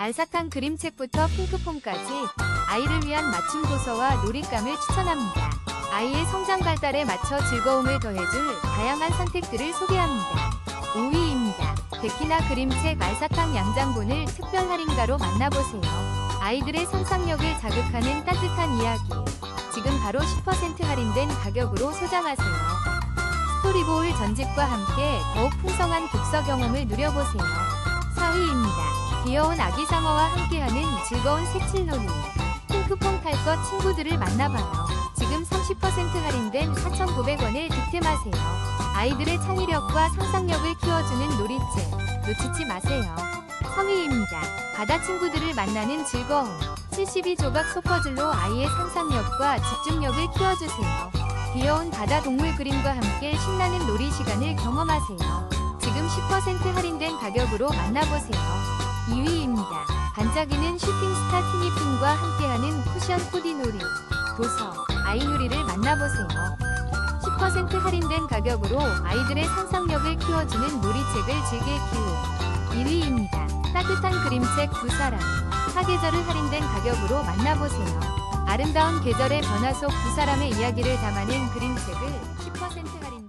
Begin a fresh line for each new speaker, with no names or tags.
알사탕 그림책부터 핑크폼까지 아이를 위한 맞춤 도서와 놀잇감을 추천합니다. 아이의 성장 발달에 맞춰 즐거움을 더해줄 다양한 선택들을 소개합니다. 5위입니다. 백희나 그림책 알사탕 양장본을 특별 할인가로 만나보세요. 아이들의 상상력을 자극하는 따뜻한 이야기. 지금 바로 10% 할인된 가격으로 소장하세요. 스토리볼 전집과 함께 더욱 풍성한 독서 경험을 누려보세요. 4위입니다. 귀여운 아기 상어와 함께하는 즐거운 색칠놀이. 핑크퐁 탈것 친구들을 만나봐요. 지금 30% 할인된 4,900원을 득템하세요. 아이들의 창의력과 상상력을 키워주는 놀이책. 놓치지 마세요. 3위입니다. 바다 친구들을 만나는 즐거움. 72조각 소퍼즐로 아이의 상상력과 집중력을 키워주세요. 귀여운 바다 동물 그림과 함께 신나는 놀이 시간을 경험하세요. 지금 10% 할인된 가격으로 만나보세요. 2위입니다. 반짝이는 슈팅스타 티니핑과 함께하는 쿠션 코디놀이. 도서, 아이누리를 만나보세요. 10% 할인된 가격으로 아이들의 상상력을 키워주는 놀이책을 즐길 기회. 1위입니다. 따뜻한 그림책 두 사람. 사계절을 할인된 가격으로 만나보세요. 아름다운 계절의 변화 속 두 사람의 이야기를 담아낸 그림책을 10% 할인